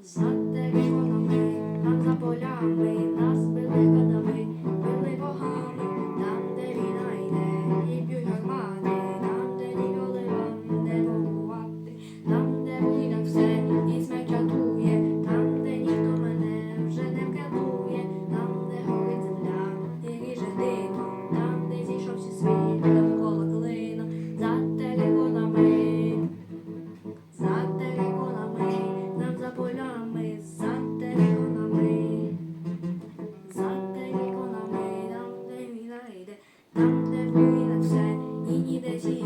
За теренами, там за полями, нас били гадами. там, де вина все і ніде зі.